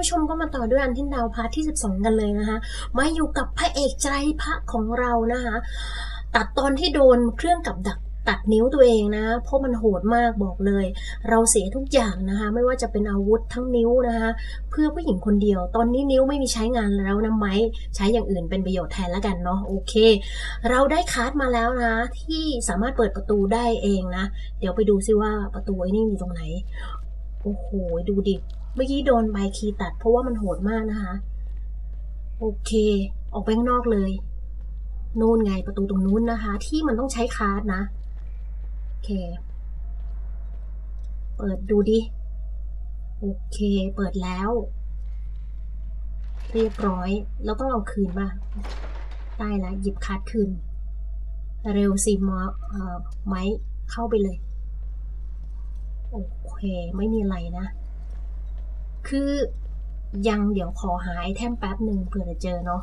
ผู้ชมก็มาต่อด้วยอันที่ดาวพาร์ทที่ 12 กันเลยนะคะ มาอยู่กับพระเอกใจพระของเรานะคะ ตัดตอนที่โดนเครื่องกับดักตัดนิ้วตัวเองนะ เพราะมันโหดมากบอกเลย เราเสียทุกอย่างนะคะ ไม่ว่าจะเป็นอาวุธทั้งนิ้วนะคะ เพื่อผู้หญิงคนเดียว ตอนนี้นิ้วไม่มีใช้งานแล้วนะไหมใช้อย่างอื่นเป็นประโยชน์แทนแล้วกันเนาะโอเค เราได้คาร์ดมาแล้วนะที่สามารถเปิดประตูได้เองนะ เดี๋ยวไปดูซิว่าประตูไอ้นี่อยู่ตรงไหน โอ้โห ดูดิ เมื่อกี้โดนใบคีตัดเพราะว่ามันโหดมากนะคะ โอเค ออกไปข้างนอกเลย นู่นไงประตูตรงนู้นนะคะ ที่มันต้องใช้คาร์ดนะ โอเค เปิดดูดิ โอเค เปิดแล้ว เรียบร้อย แล้วต้องเอาคืนป่ะ ได้แล้วหยิบคาร์ดคืน เร็วสิมอเอ่อไม้เข้าไปเลย โอเค ไม่มีอะไรนะ คือยังเดี๋ยวขอหาไอเทมแป๊บหนึ่งเผื่อจะเจอเนาะ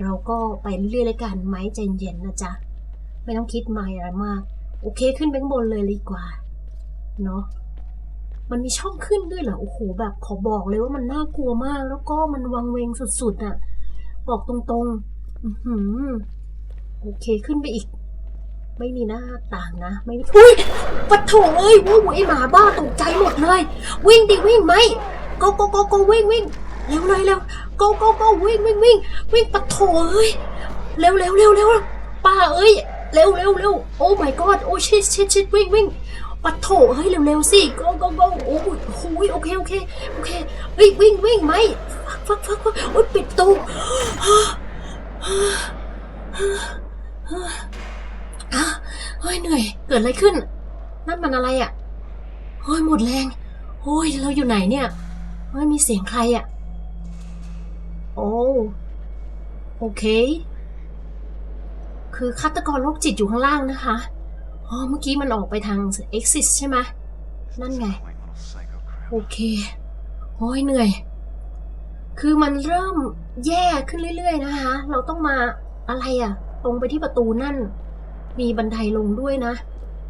เราก็ไปเรื่อยๆเลยกันไม้ใจเย็นนะจ๊ะ ไม่ต้องคิดไม่อะไรมาก โอเคขึ้นไปข้างบนเลยดีกว่า เนาะมันมีช่องขึ้นด้วยเหรอ โอ้โห แบบขอบอกเลยว่ามันน่ากลัวมาก แล้วก็มันวังเวงสุดๆอะบอกตรงๆ อือหือ โอเคขึ้นไปอีก ไม่มีหน้าต่างนะ ไม่มีอุ้ยปะโถเอ้ยว้าวไอหมาบ้าตกใจหมดเลย วิ่งดิวิ่งไหม โกโกโกโกวิ่งวิ่งเร็วเลยเร็วโกโกโกวิ่งวิ่งวิ่งวิ่งปะโถเอ้ยเร็วเร็วเร็วเร็วป้าเอ้ยเร็วเร็วเร็วโอ้ my god โอ้ชิดชิดชิดวิ่งวิ่งปะโถเฮ้ยเร็วเร็วสิโกโกโกโอ้ยโอ้ยโอเคโอเคโอเคเฮ้ยวิ่งวิ่งไหมฟักฟักฟักฟักโอ้ยปิดประตูอะเฮ้ยเหนื่อยเกิดอะไรขึ้น นั่นมันอะไรอะเฮ้ยหมดแรงโอ้ยเราอยู่ไหนเนี่ย ฮ้ยมีเสียงใครอะ่ะ โอ้โอเค คือฆาตกรโรคจิตอยู่ข้างล่างนะคะอ๋อเมื่อกี้มันออกไปทาง exit ใช่ไหมนั่นไง โอเคโอ้ยเหนื่อย คือมันเริ่มแย่ขึ้นเรื่อย ๆ นะคะ เราต้องมาอะไรอะ่ะ ตรงไปที่ประตูนั่น มีบันไดลงด้วยนะ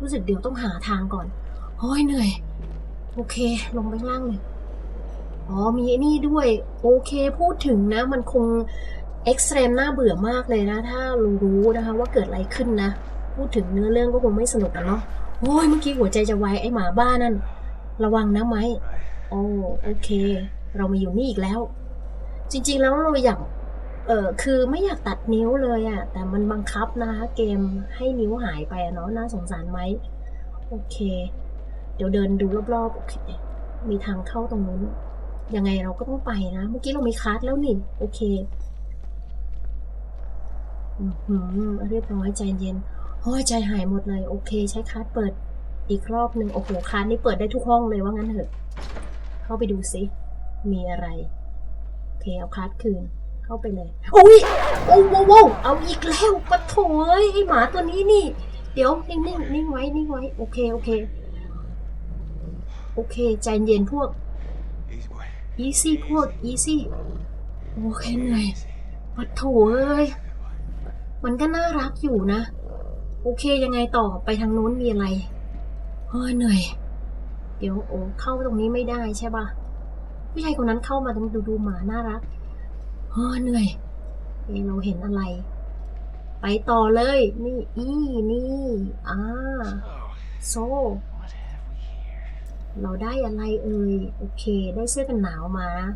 รู้สึกเดี๋ยวต้องหาทางก่อนโอ้ยเหนื่อย โอเค ลงไปข้างล่างเลย อ๋อมีนี่ด้วยโอเคพูดถึงนะ มันคงเอ็กซ์ e รมน่าเบื่อมากเลยนะ ถ้ารารู้นะคะว่าเกิดอะไรขึ้นนะ พูดถึงเนื้อเรื่องก็คงไม่สนุกกันเนาะโอ้ยเมื่อกี้หัวใจจะวายไอหมาบ้านั่น ระวังนะไหมโอ้โอเค เรามาอยู่นี่อีกแล้ว จริง ๆ แล้วเราอยากเออคือไม่อยากตัดนิ้วเลยอะแต่มันบังคับนะคะเกมให้นิ้วหายไปเนาะน่าสงสารไหมโอเค เดี๋ยวเดินดูรอบๆโอเคมีทางเข้าตรงนู้น ยังไงเราก็ต้องไปนะ เมื่อกี้เรามีคัสแล้วนี่ โอเคอือเรียบร้อยใจเย็นโอ้ยใจหายหมดเลย โอเค ใช้คัสเปิดอีกรอบหนึ่งโอ้โหคัสนี่เปิดได้ทุกห้องเลยว่างั้นเถอะ เข้าไปดูสิมีอะไรโอเคเอาคัสคืนเข้าไปเลยโอ้ยโอ้โว้วเอาอีกแล้วปะโถยไอหมาตัวนี้นี่ เดี๋ยวนิ่งนิ่งนิ่งไว้นิ่งไว้ โอเคโอเค โอเค ใจเย็นพวก อีซี่พวกอีซี่โอเคเหนื่อยปะโถเอ้ยมันก็น่ารักอยู่นะ โอเคยังไงต่อไปทางนู้นมีอะไรเฮ้ยเหนื่อย เดี๋ยวโอ้เข้าตรงนี้ไม่ได้ใช่ปะผู้ชายคนนั้นเข้ามาตรงดูดูหมาน่ารักเฮ้ยเหนื่อยเอเราเห็นอะไร ไปต่อเลย นี่ อีนี่ อ่า โซ เราได้อะไรเอ่ยโอเค ได้เสื้อกันหนาวมานะ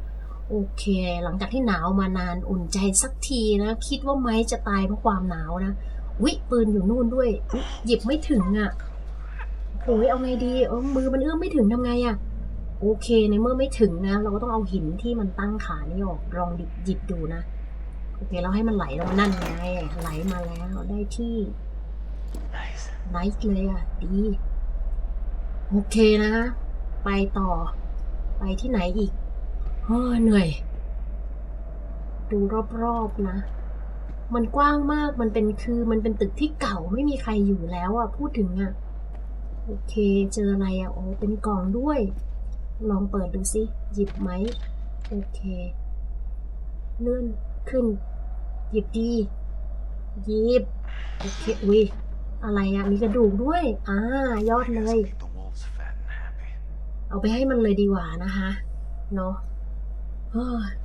โอเค หลังจากที่หนาวมานานอุ่นใจสักทีนะคิดว่าไม้จะตายเพราะความหนาวนะวิปืนอยู่นู่นด้วยอุ๊ยหยิบไม่ถึงอะ่ะโอ้ยเอาไงดีเออมือมันเอื้อมไม่ถึงทำไงอะ่ะโอเคในเมื่อไม่ถึงนะ เราก็ต้องเอาหินที่มันตั้งขานี่ออกลองหยิบดูนะโอเคเราให้มันไหลลงมานั่นไงไหลมาแล้วได้ที่ไนท์เลยอะดี โอเคนะ ไปต่อ ไปที่ไหนอีกเฮ้ยเหนื่อย ดูรอบๆนะ มันกว้างมากมันเป็นคือมันเป็นตึกที่เก่าไม่มีใครอยู่แล้วอะ พูดถึงอะ โอเค เจออะไรอะโอ้เป็นกล่องด้วย ลองเปิดดูสิหยิบไหมโอเค เลื่อนขึ้น หยิบดีหยิบโอเคอุ้ยอะไรอะมีกระดูกด้วย อ่ายอดเลย เอาไปให้มันเลยดีกว่านะคะ เนาะ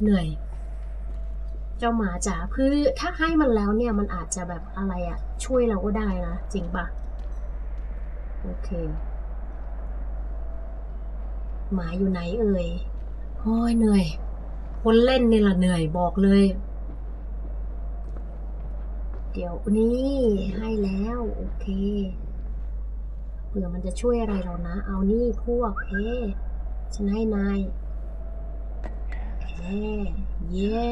เหนื่อย เจ้าหมาจ๋าคือถ้าให้มันแล้วเนี่ยมันอาจจะแบบอะไรอะช่วยเราก็ได้นะ จริงปะโอเค หมาอยู่ไหนเอ่ยโอ้ยเหนื่อย คนเล่นนี่ละเหนื่อยบอกเลย เดี๋ยวนี่ให้แล้ว โอเค ผื่อมันจะช่วยอะไรเรานะ เอานี่พวกเฮ้ฉันให้นายเฮ้เย่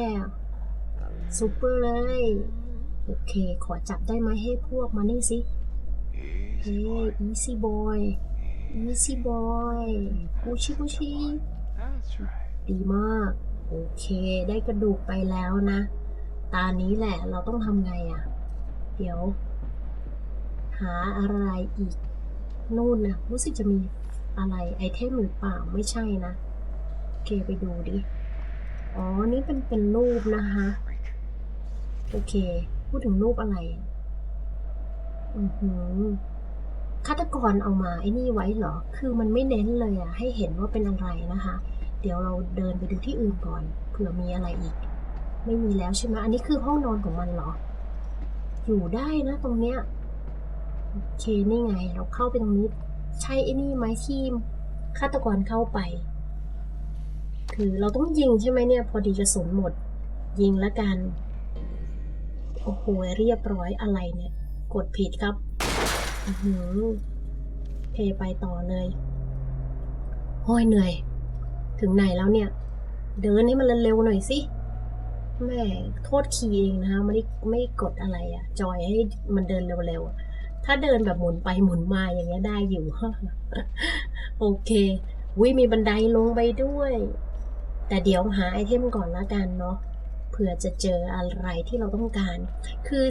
ซุปเปอร์เลย โอเค ขอจับได้ไหมให้พวกมานี่สิเฮ้ easy boy easy boy กูชิกูชิดีมาก โอเค ได้กระดูกไปแล้วนะ ตานี้แหละเราต้องทำไงอะ่ะ เดี๋ยว หาอะไรอีก นู่นนะรู้สึกจะมีอะไรไอเทมหรือเปล่าไม่ใช่นะโอเคไปดูดิ อ๋อ นี่เป็นเป็นรูปนะคะ โอเค พูดถึงรูปอะไร อือหือฆาตกรเอามาไอ้นี่ไว้เหรอ คือมันไม่เน้นเลยอะให้เห็นว่าเป็นอะไรนะคะ เดี๋ยวเราเดินไปดูที่อื่นก่อนเผื่อมีอะไรอีก ไม่มีแล้วใช่ไหมอันนี้คือห้องนอนของมันเหรอ อยู่ได้นะตรงเนี้ย โอเคนี่ไง เราเข้าไปตรงนี้ ใช่ไอ้นี่ไหมที่ฆาตกรเข้าไป คือเราต้องยิงใช่ไหมเนี่ย พอดีกระสุนหมด ยิงแล้วกัน โอ้โห เรียบร้อยอะไรเนี่ย กดผิดครับอหือเพไปต่อเลยโอ้ยเหนื่อย ถึงไหนแล้วเนี่ย เดินให้มันเร็วๆหน่อยสิแม่โทษคีย์เองนะคะไม่ได้ไม่กดอะไรอะ่ะ จอยให้มันเดินเร็วๆ ถ้าเดินแบบหมุนไปหมุนมาอย่างเงี้ยได้อยู่ โอเควิมีบันไดลงไปด้วย แต่เดี๋ยวหาไอเทมก่อนละกันเนาะเผื่อจะเจออะไรที่เราต้องการ คือ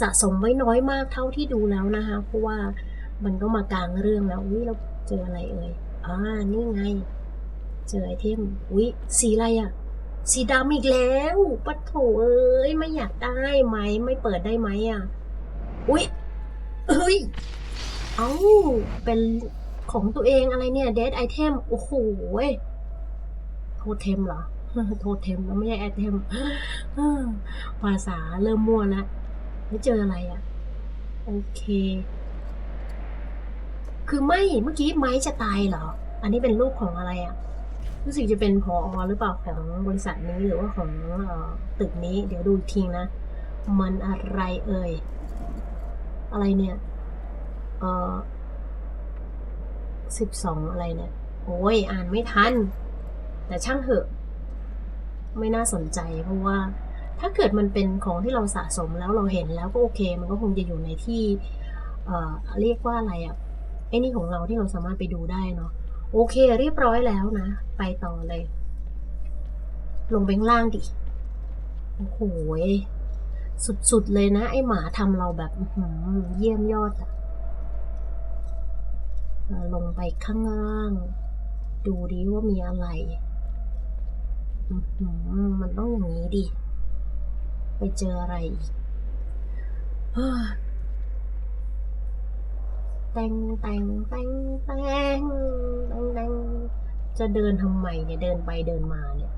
สะสมไว้น้อยมากเท่าที่ดูแล้วนะคะ เพราะว่ามันก็มากลางเรื่องแล้วอุ้ยเราเจออะไรเอ่ยอ่านี่ไง เจอไอเทมอุ้ยสีอะไรอะสีดำอีกแล้วปะโถเอ้ยไม่อยากได้ไหมไม่เปิดได้ไหมอะอุ้ย เอ้ย เอ้า เป็นของตัวเองอะไรเนี่ยเด d ไอเทม โอ้โหโทเทมเหรอ โทเทมแล้วไม่ใช่ไอเทมภาษาเริ่มมั่วแล้วไม่เจออะไรอะ่ะ โอเค คือไม่ เมื่อกี้ไม้จะตายเหรอ อันนี้เป็นรูปของอะไรอะ่ะ รู้สึกจะเป็นพอหรือเปล่าของบริษัทนี้หรือว่าของออตึกนี้ เดี๋ยวดูอีกทีนะ มันอะไรเอ่ย อะไรเนี่ย เออสิบสองอะไรเนี่ย โอ้ยอ่านไม่ทัน แต่ช่างเถอะ ไม่น่าสนใจเพราะว่า ถ้าเกิดมันเป็นของที่เราสะสมแล้วเราเห็นแล้วก็โอเค มันก็คงจะอยู่ในที่ เอ่อ เรียกว่าอะไรอะ่ะไอ้นี่ของเราที่เราสามารถไปดูได้เนาะ โอเค เรียบร้อยแล้วนะ ไปต่อเลย ลงไปข้างล่างดิ โอ้โห สุดๆเลยนะ ไอหมาทำเราแบบเยี่ยมยอดอะเอ่อลงไปข้างล่าง ดูดิว่ามีอะไรมันต้องอย่างนี้ดิ ไปเจออะไรอีกเฮ้ยแตงแตงแตงแตงแตงแตงจะเดินทำไมเนี่ย เดินไปเดินมาเนี่ย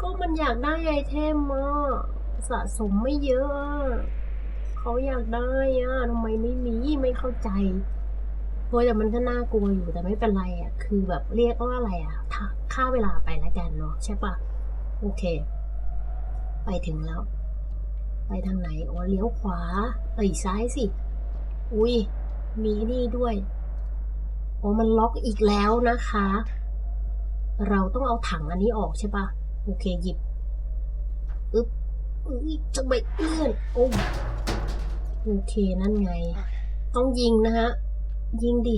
ก็มันอยากได้ไอเทมอะ สะสมไม่เยอะเขาอยากได้อะทำไมไม่มีไม่เข้าใจเพราะแต่มันก็น่ากลัวอยู่แต่ไม่เป็นไรอะ คือแบบเรียกว่าอะไรอะค่าเวลาไปแล้วกันเนาะใช่ปะโอเค ไปถึงแล้ว ไปทางไหนอ๋อเลี้ยวขวาเอ้ยซ้ายสิ อุ้ยมีนี่ด้วยโอ้มันล็อกอีกแล้วนะคะ เราต้องเอาถังอันนี้ออกใช่ปะโอเคหยิบอึ๊บ อุ้ยจะไปเอื้อนโอ้โอเค นั่นไง ต้องยิงนะฮะ ยิงดิ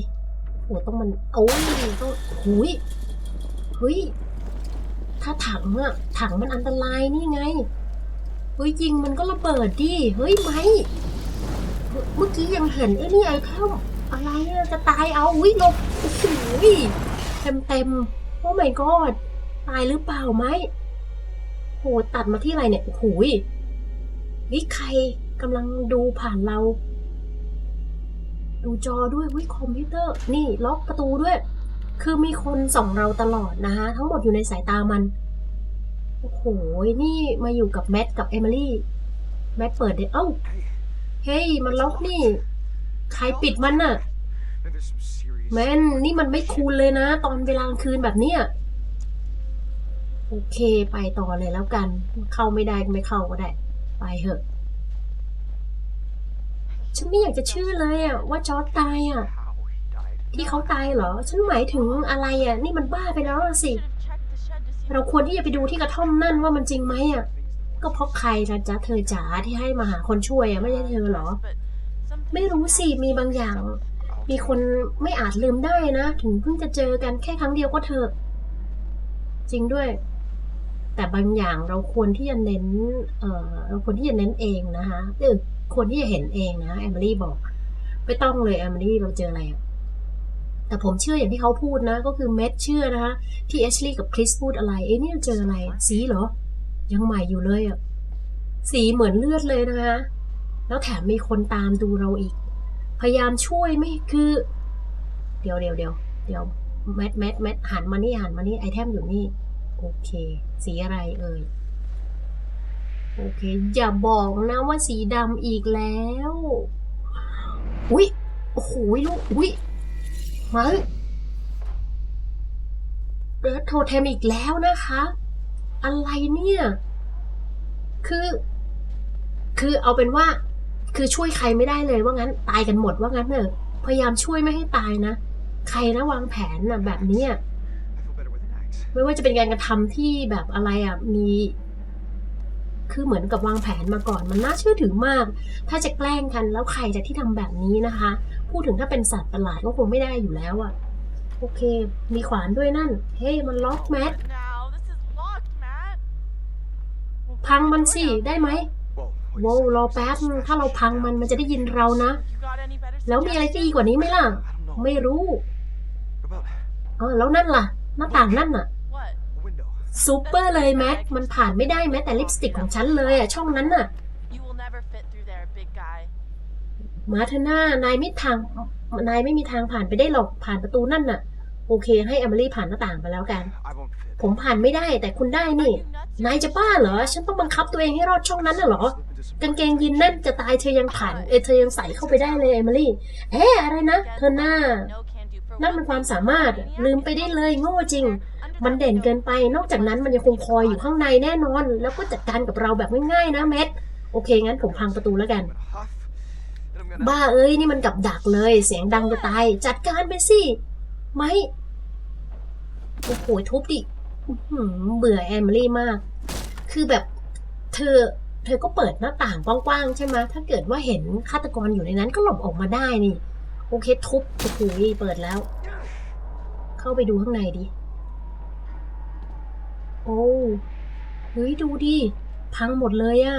โอ้ต้องมัน โอ้ยต้องหุยเฮ้ย ถ้าถังอะถังมันอันตรายนี่ไง เฮ้ย ยิงมันก็ระเบิดดิ เฮ้ยไหมเมื่อกี้ยังเห็นไอ้นี่ไอ้เทมอะไรอะจะตายเอาวิหลบโอ้โหเต็มเต็มโอ้ my god ตายหรือเปล่าไหม หตัดมาที่อะไรเนี่ยโอ้โหนี่ใครกำลังดูผ่านเรา ดูจอด้วยวิคอมพิวเตอร์ นี่ล็อกประตูด้วย คือมีคนส่องเราตลอดนะฮะทั้งหมดอยู่ในสายตามันโโอ้โห นี่มาอยู่กับแมทกับเอมิลี่ แมทเปิดเดี๋ยวเอ้า Hey, เฮ้ย มันล็อกนี่ ใครปิดมันน่ะ man, there's some serious. แมนนี่มันไม่คูลเลยนะ ตอนเวลากลางคืนแบบเนี้ย โอเคไปต่อเลยแล้วกัน เข้าไม่ได้ก็ไม่เข้าก็ได้ ไปเถอะ ฉันไม่อยากจะเชื่อเลยอะว่าจอร์ดตายอะที่เขาตายเหรอ ฉันหมายถึงอะไรอะ นี่มันบ้าไปแล้วสิ เราควรที่จะไปดูที่กระท่อมนั่นว่ามันจริงไหมอะ ก็เพราะใครนะจ๊ะเธอจ๋าที่ให้มาหาคนช่วยอะไม่ใช่เธอเหรอ ไม่รู้สิ มีบางอย่าง มีคนไม่อาจลืมได้นะ ถึงเพิ่งจะเจอกันแค่ครั้งเดียวก็เถอะ จริงด้วย แต่บางอย่างเราควรที่จะเน้นเอ่อเราควรที่จะเน้นเองนะคะเออควรที่จะเห็นเองนะแอม i ลี่บอก ไม่ต้องเลยแอม i ลี่เราเจออะไรแต่ผมเชื่ออย่างที่เขาพูดนะ ก็คือเม็ดเชื่อนะคะที่เอชลี่กับคริสพูดอะไรเอ้นี่เราเจออะไร สีเหรอ ยังใหม่อยู่เลยอะสีเหมือนเลือดเลยนะคะ แล้วแถมมีคนตามดูเราอีก พยายามช่วยไม่คือ เดี๋ยวเดี๋ยวเดี๋ยวเดี๋ยวแมทแมทแมทหันมานี่หันมานี่ไอเทมอยู่นี่ โอเค สีอะไรเอ่ย โอเค อย่าบอกนะว่าสีดำอีกแล้ว อุ๊ยโอ้โหลูกอุ๊ยมาเรดโทเทมอีกแล้วนะคะ อะไรเนี่ย คือ คือเอาเป็นว่า คือช่วยใครไม่ได้เลยว่างั้น ตายกันหมดว่างั้นเนอะพยายามช่วยไม่ให้ตายนะ ใครนะวางแผนน่ะแบบนี้ ไม่ว่าจะเป็นการกระทำที่แบบอะไรอะมี คือเหมือนกับวางแผนมาก่อน มันน่าเชื่อถือมาก ถ้าจะแกล้งกันแล้วใครจะที่ทำแบบนี้นะคะ พูดถึงถ้าเป็นสัตว์ประหลาดก็คงไม่ได้อยู่แล้วอะ โอเค มีขวานด้วยนั่น เฮ้ยมันล็อกแมท now. This is locked, Matt. พังมันสิได้ไหม Well, wait a โว้ว second. รอแป๊บถ้าเราพังมันมันจะได้ยินเรานะ You got any better แล้วมีอะไรที่ดีกว่านี้ไหมล่ะ I don't know. ไม่รู้ What about เออแล้วนั่นล่ะ หน้าต่างนั่นน่ะ What? a window? ซูเปอร์เลยแม็ก มันผ่านไม่ได้แม้แต่ลิปสติกของฉันเลยอะช่องนั้นน่ะ You will never fit through there, big guy. มาเถอะหน้านายไม่ทาง นายไม่มีทางผ่านไปได้หรอก ผ่านประตูนั่นน่ะ โอเค ให้แอม i ลี่ผ่านหน้าต่างไปแล้วกัน I won't fit. ผมผ่านไม่ได้แต่คุณได้นี่ You nuts? นายจะบ้าเหรอ ฉันต้องบังคับตัวเองให้รอดช่องนั้นน่ะเหรอ Slip into some กางเกงยีนแน่นจะตายเธอยังผ่าน เอยเธอยังใส่เข้าไปได้เลยแอม i ลี่เอ๊ะอะไรนะ เธอหน้า นั่นมันความสามารถลืมไปได้เลยโง่จริง มันเด่นเกินไป นอกจากนั้นมันยังคงคอยอยู่ข้างในแน่นอน แล้วก็จัดการกับเราแบบง่ายๆนะเม็ดโอเคงั้นผมพังประตูแล้วกัน บ้าเอ้ยนี่มันกับดักเลย เสียงดังจะตาย จัดการไปสิไหมโอ้โหทุบดิเบื่อแอมลี่มาก คือแบบเธอเธอก็เปิดหน้าต่างกว้างๆใช่ไหมถ้าเกิดว่าเห็นฆาตกรอยู่ในนั้นก็หลบออกมาได้นี่ โอเคทุบโอ้โหเปิดแล้ว เข้าไปดูข้างในดิ โอ้เฮ้ยดูดิ พังหมดเลยอะ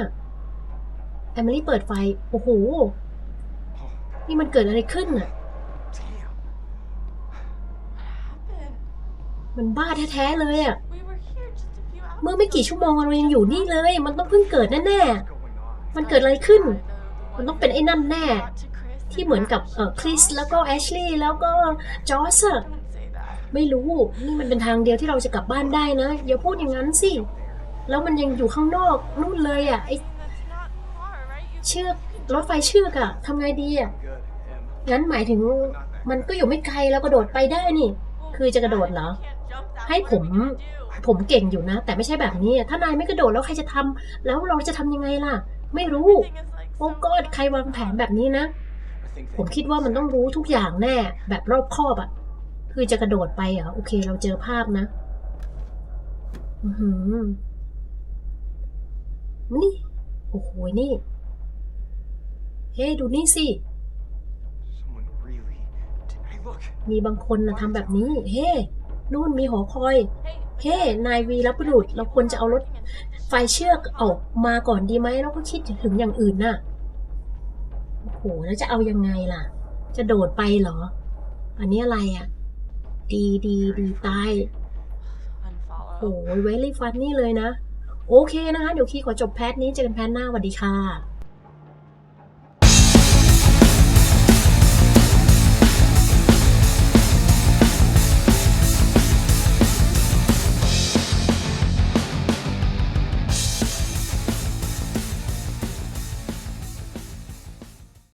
แอม i ลี่เปิดไฟ โอ้โห นี่มันเกิดอะไรขึ้นอะมันบ้าแท้ๆเลยอะเมื่อไม่กี่ชั่วโมงเรายังอยู่นี่เลย มันต้องเพิ่งเกิดแน่ๆ มันเกิดอะไรขึ้น มันต้องเป็นไอ้นั่นแน่ ที่เหมือนกับเออคริสแล้วก็แอชลีย์แล้วก็จอสอะไม่รู้นี่มันเป็นทางเดียวที่เราจะกลับบ้านได้นะ อย่าพูดอย่างนั้นสิ แล้วมันยังอยู่ข้างนอกนู่นเลยอะไอเชือกรถไฟเชือกอะทำไงดีอะงั้นหมายถึงมันก็อยู่ไม่ไกลแล้วกระโดดไปได้นี่ คือจะกระโดดเหรอ ให้ผมผมเก่งอยู่นะ แต่ไม่ใช่แบบนี้ ถ้านายไม่กระโดดแล้วใครจะทำแล้วเราจะทำยังไงล่ะ ไม่รู้ โอ้ก็ใครวางแผนแบบนี้นะ ผมคิดว่ามันต้องรู้ทุกอย่างแน่ แบบรอบคอบอะ่ะ คือจะกระโดดไปเหรอโอเค เราเจอภาพนะอือหือนี่ โอ้โห นี่ เฮ้ดูนี่สิ Someone really did. Hey, look. มีบางคนนะทำแบบนี้ เฮ้นู่นมีหอคอย Hey, เฮ้นายวีรบุรุษเราควรจะเอารถไฟเชือกออกมาก่อนดีไหมแล้วก็คิดถึงอย่างอื่นน่ะ โอ้โหแล้วจะเอายังไงล่ะ จะโดดไปเหรอ อันนี้อะไรอะ ดีดีดีตาย unfollow. โอ้ยเวลี่ฟันนี่เลยนะ โอเคนะคะ เดี๋ยวคีขอจบแพทนี้เจอกันแพทหน้าสวัสดีค่ะ